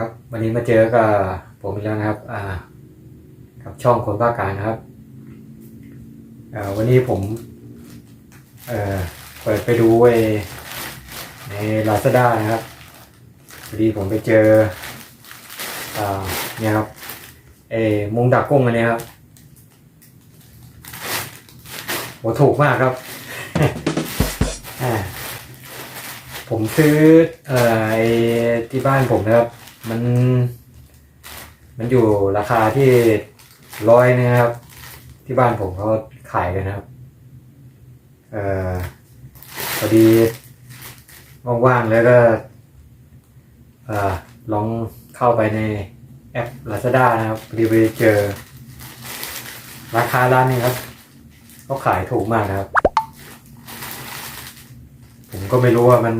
ครับวันนี้มาเจอกับผมอีกแล้วนะครับอ่ากับช่องคนภากางนะครับอ่าวันนี้ผมเอ่อเปิดไปดูไอ้ใน Lazada นะครับพอดีผมไปเจออ่าเนี่ยครับเอมุงดักกุ้งอันนี้ครับโหถูกมากครับผมซื้อเอ่อไอที่บ้านผมนะครับ มัน มันอยู่ราคาที่ร้อยนะครับ ที่บ้านผมเขาขายกันนะครับ เอ่อพอดีว่างๆแล้วก็เอ่อลองเข้าไปในแอป Lazada นะครับพอดีไปเจอ ราคาร้านนี้ครับเขาขายถูกมากนะครับ ผมก็ไม่รู้ว่ามัน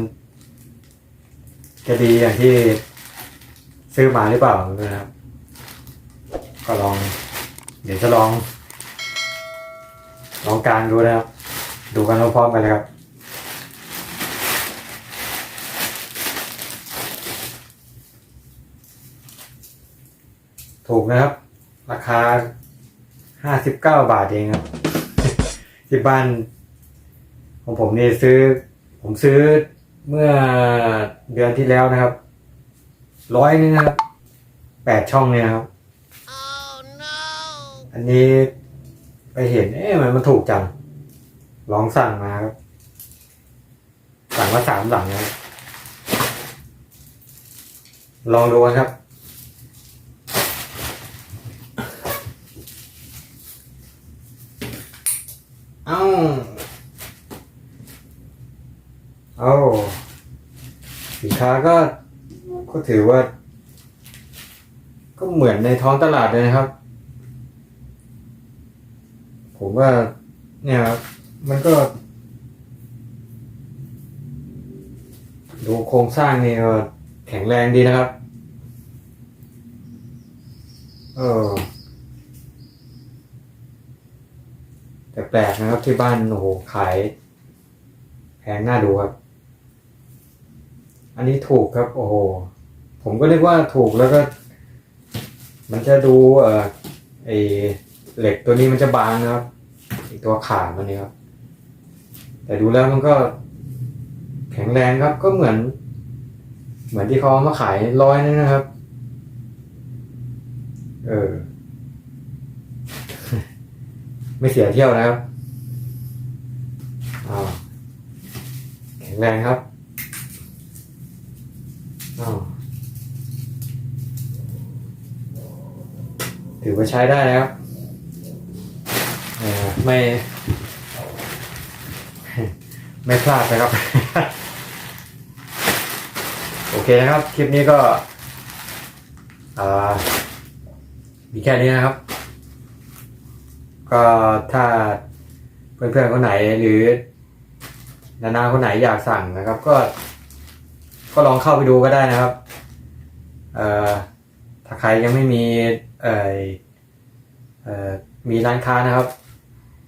จะดีอย่างที่ ซื้อมาหรือเปล่านะครับ ก็ลอง เดี๋ยวจะลอง ลองการดูนะครับ ดูกันพร้อมๆกันเลยครับถูกนะครับ ราคาห้าสิบเก้าบาทเองครับ ที่บ้าน ของผมนี่ซื้อ ผมซื้อเมื่อเดือนที่แล้วนะครับ ร้อยนึงนะครับแปดช่องเนี่ยนะครับ อันนี้ไปเห็น เอ๊ะมันมันถูกจัง ลองสั่งมาครับ สั่งมาสามหลังนะครับลองดูกันครับ เอ้าเอาสินค้าก็ ก็ถือว่า ก็เหมือนในท้องตลาดเลยนะครับ ผมว่า เนี่ยครับมันก็ ดูโครงสร้างนี่ก็แข็งแรงดีนะครับ เออแต่แปลกนะครับที่บ้านโอ้โหขายแพงน่าดูครับ อันนี้ถูกครับ โอ้โห ผมก็เรียกว่าถูกแล้วก็ มันจะดูเออไอเหล็กตัวนี้มันจะบางนะครับไอตัวขามันนี่ครับ แต่ดูแล้วมันก็ แข็งแรงครับ ก็เหมือน เหมือนที่เขาเอามาขายร้อยนึงนะครับ เออ ไม่เสียเที่ยวนะครับอ้าวแข็งแรงครับอ้าว ถือว่าใช้ได้นะครับไม่ ไม่พลาดนะครับ โอเคนะครับ คลิปนี้ก็อ่ามีแค่นี้นะครับ ก็ถ้าเพื่อนๆคนไหนหรือ นานาคนไหนอยากสั่งนะครับ ก็ ก็ลองเข้าไปดูก็ได้นะครับอ่อถ้าใครยังไม่มี มีร้านค้านะครับ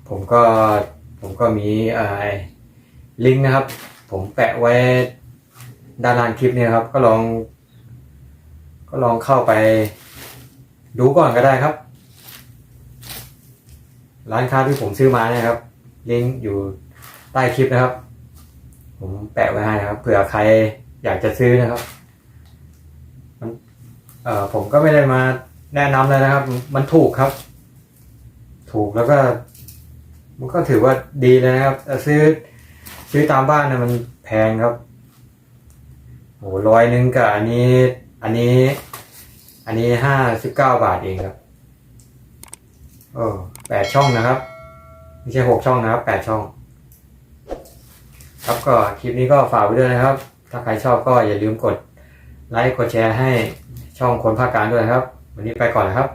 ผมก็ผมก็มีลิงก์นะครับ ผมแปะไว้ด้านล่างคลิปนี้ครับ ก็ลอง ก็ลองเข้าไปดูก่อนก็ได้ครับ ร้านค้าที่ผมซื้อมานี่ครับ ลิงก์อยู่ใต้คลิปนะครับ ผมแปะไว้ให้นะครับเผื่อใครอยากจะซื้อนะครับมันเออผมก็ไม่ได้มา แนะนำเลยนะครับ มันถูกครับ ถูกแล้วก็ มันก็ถือว่าดีเลยนะครับแต่ซื้อ ซื้อตามบ้านเนี่ยมันแพงครับโหร้อยหนึ่งกับอันนี้ อันนี้ อันนี้ห้าสิบเก้าบาทเองครับเออแปดช่องนะครับไม่ใช่หกช่องนะครับแปดช่อง ครับก็คลิปนี้ก็ฝากไว้ด้วยนะครับ ถ้าใครชอบก็อย่าลืมกดไลค์กดแชร์ให้ช่องคนภาคกลางด้วยครับ วันนี้ไปก่อนนะครับ